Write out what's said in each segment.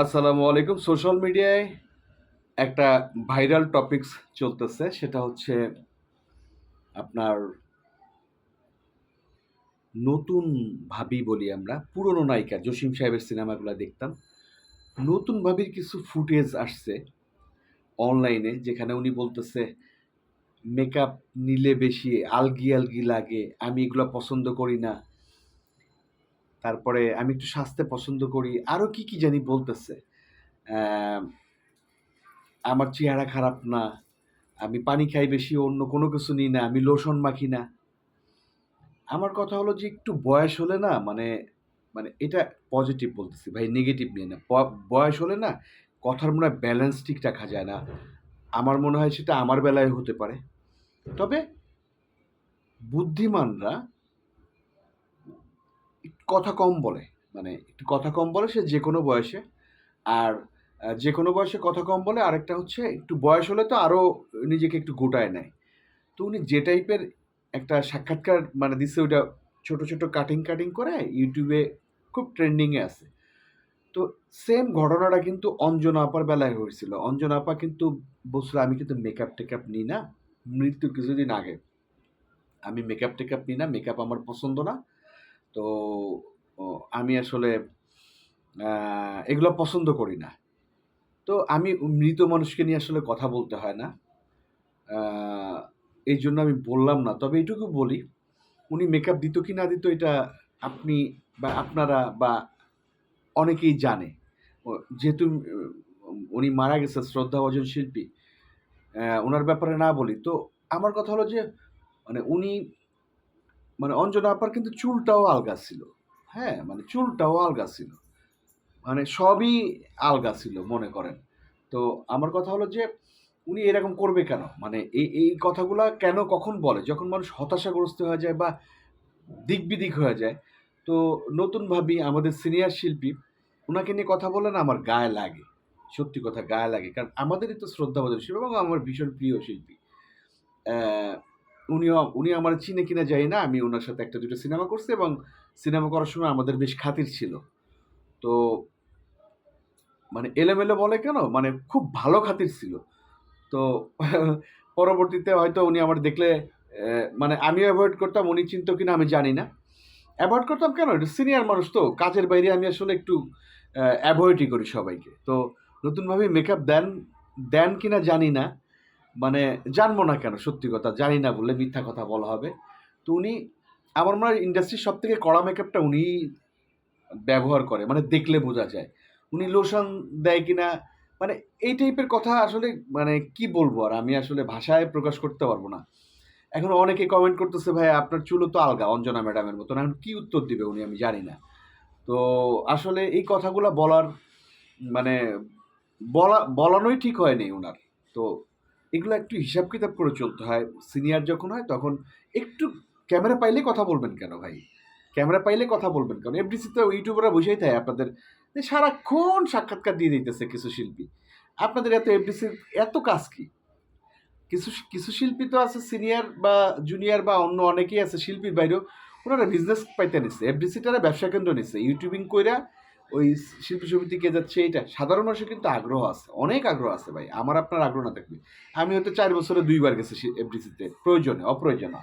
আসসালামু আলাইকুম। সোশ্যাল মিডিয়ায় একটা ভাইরাল টপিকস চলতেছে, সেটা হচ্ছে আপনার নতুন ভাবি বলি আমরা, পুরনো নায়িকা, জসিম সাহেবের সিনেমাগুলো দেখতাম। নতুন ভাবির কিছু ফুটেজ আসছে অনলাইনে যেখানে উনি বলতেছে মেকআপ নিলে বেশি, আলগি আলগি লাগে, আমি এগুলো পছন্দ করি না। তারপরে আমি একটু স্বাস্থ্য পছন্দ করি। আরও কি কি জানি বলতেছে। আমার চেহারা খারাপ না, আমি পানি খাই বেশি, অন্য কোনো কিছু নিই না, আমি লোশন মাখি না। আমার কথা হলো যে একটু বয়স হলে না মানে মানে এটা পজিটিভ বলতেছি ভাই নেগেটিভ নিয়ে না। বয়স হলে না, কথার মনে হয় ব্যালেন্স ঠিক রাখা যায় না। আমার মনে হয় সেটা আমার বেলায় হতে পারে। তবে বুদ্ধিমানরা কথা কম বলে। মানে একটু কথা কম বলে সে যে কোনো বয়সে। আর যে কোনো বয়সে কথা কম বলে, আরেকটা হচ্ছে একটু বয়স হলে তো আরও নিজেকে একটু গোটায় নেয়। তো উনি যে টাইপের একটা সাক্ষাৎকার মানে দিচ্ছে ওইটা ছোট ছোট কাটিং কাটিং করে ইউটিউবে খুব ট্রেন্ডিংয়ে আছে। তো সেম ঘটনাটা কিন্তু অঞ্জনা আপার বেলায় হয়েছিল। অঞ্জনা আপা কিন্তু বলছিল, আমি কিন্তু মেকআপ টেকআপ নিই না। মৃত্যু কিছুদিন আগে। আমি মেকআপ টেকআপ নিই না মেকআপ আমার পছন্দ না। তো আমি আসলে এগুলো পছন্দ করি না। তো আমি মৃত মানুষকে নিয়ে আসলে কথা বলতে হয় না। এই জন্য আমি বললাম না। তবে এইটুকু বলি, উনি মেকআপ দিত কি না দিত এটা আপনি বা আপনারা বা অনেকেই জানে। যেহেতু উনি মারা গেছে শ্রদ্ধাভাজন শিল্পী ওনার ব্যাপারে না বলি। তো আমার কথা হলো যে মানে উনি মানে অঞ্জনা আপার কিন্তু চুলটাও আলগা ছিল। হ্যাঁ মানে চুলটাও আলগা ছিল। মানে সবই আলগা ছিল মনে করেন। তো আমার কথা হলো যে, উনি এরকম করবে কেন? মানে এই এই কথাগুলা কেন কখন বলে? যখন মানুষ হতাশাগ্রস্ত হয়ে যায় বা দিক বিদিক হয়ে যায়। তো নতুন ভাবি, আমাদের সিনিয়র শিল্পী ওনাকে নিয়ে কথা বলে না আমার গায়ে লাগে। সত্যি কথা, গায়ে লাগে। কারণ আমাদেরই তো শ্রদ্ধাবোধক শিল্পী এবং আমার ভীষণ প্রিয় শিল্পী। উনিও, উনি আমার চিনে কিনা যাই না। আমি ওনার সাথে একটা দুটো সিনেমা করছি এবং সিনেমা করার সময় আমাদের বেশ খাতির ছিল। তো মানে এলোমেলো বলে কেন? মানে খুব ভালো খাতির ছিল। তো পরবর্তীতে হয়তো উনি আমার দেখলে মানে আমিও অ্যাভয়েড করতাম, উনি চিনতো কিনা আমি জানি না। অ্যাভয়েড করতাম কেন? এটা সিনিয়র মানুষ তো, কাজের বাইরে আমি আসলে একটু অ্যাভয়েডই করি সবাইকে। তো নতুনভাবে মেকআপ দেন দেন কিনা জানি না। মানে জানব না কেন, সত্যি কথা, জানি না, বললে মিথ্যা কথা বলা হবে। তো উনি, আমার মনে হয় ইন্ডাস্ট্রির সব থেকে কড়া মেকআপটা উনি ব্যবহার করে মানে দেখলে বোঝা যায়। উনি লোশন দেয় কিনা মানে এই টাইপের কথা আসলে মানে কি বলব আর, আমি আসলে ভাষায় প্রকাশ করতে পারব না। এখন অনেকে কমেন্ট করতেছে, ভাই, আপনার চুলও তো আলগা, অঞ্জনা ম্যাডামের মতন। এখন কি উত্তর দিবে উনি, আমি জানি না। তো আসলে এই কথাগুলো বলার মানে বলা, বলানোই ঠিক হয়নি ওনার তো এগুলো একটু হিসাব কিতাব করে চলতে হয়। সিনিয়র যখন হয় তখন একটু ক্যামেরা পাইলে কথা বলবেন কেন ভাই? ক্যামেরা পাইলে কথা বলবেন কেন? এফডিসিতে ইউটিউবাররা বসেই থাকে আপনাদের। সারাক্ষণ সাক্ষাৎকার দিয়ে দিতেছে কিছু শিল্পী। আপনাদের এত এফডিসির এত কাজ কি? কিছু কিছু শিল্পী তো আছে সিনিয়র বা জুনিয়র বা অন্য অনেকেই আছে শিল্পীর বাইরেও। ওনারা বিজনেস পাইতে নিচ্ছে এফডিসিটারা ব্যবসা কেন্দ্র নিচ্ছে ইউটিউবিং কইরা ওই শিল্পী সমিতিকে যাচ্ছে এটা, সাধারণ মানুষের কিন্তু আগ্রহ আছে, অনেক আগ্রহ আছে ভাই, আমার আপনার আগ্রহ না থাকবে আমি হয়তো চার বছরে দুইবার গেছি এফডিসিতে প্রয়োজনে, অপ্রয়োজনে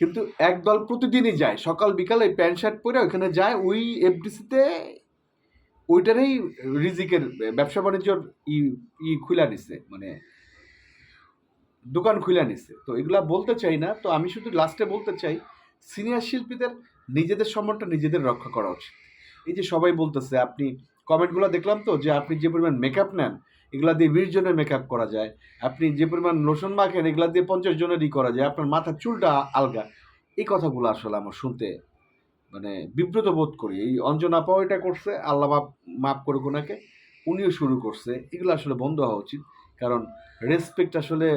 কিন্তু একদল প্রতিদিনই যায়, সকাল, বিকালে প্যান্ট, শার্ট পরে ওইখানে যায়, ওই এফডিসিতে ওইটারই রিজিকের, ব্যবসা বাণিজ্যর ই ই খুলা নিছে মানে দোকান খুলে নিছে। তো এগুলা বলতে চাই না, তো আমি শুধু লাস্টে বলতে চাই সিনিয়র শিল্পীদের নিজেদের সম্মানটা নিজেদের রক্ষা করা উচিত। এই যে সবাই বলতেছে, আপনি কমেন্টগুলো দেখলাম তো যে আপনি যে পরিমাণ মেকআপ নেন, এগুলা দিয়ে বিশ জনের মেকআপ করা যায়। আপনি যে পরিমাণ লোশন মাখেন, এগুলা দিয়ে পঞ্চাশ জনেরই করা যায়। আপনার মাথার চুলটা আলগা। এই কথাগুলো আসলে আমার শুনতে মানে বিব্রত বোধ করি। এই অঞ্জনা পাও এটা করছে, আল্লাহ মাপ মাফ করুক ওনাকে, উনিও শুরু করছে। এগুলো আসলে বন্ধ হওয়া উচিত। কারণ রেসপেক্ট আসলে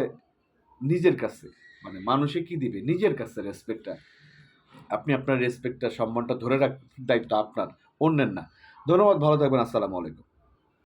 নিজের কাছে। মানে মানুষে কি দিবে? নিজের কাছে রেসপেক্টটা আপনি আপনার রেসপেক্টটা সম্মানটা ধরে রাখ, দায়িত্ব আপনার। অন্যের না। ধন্যবাদ ভালো থাকবেন আসসালামু আলাইকুম।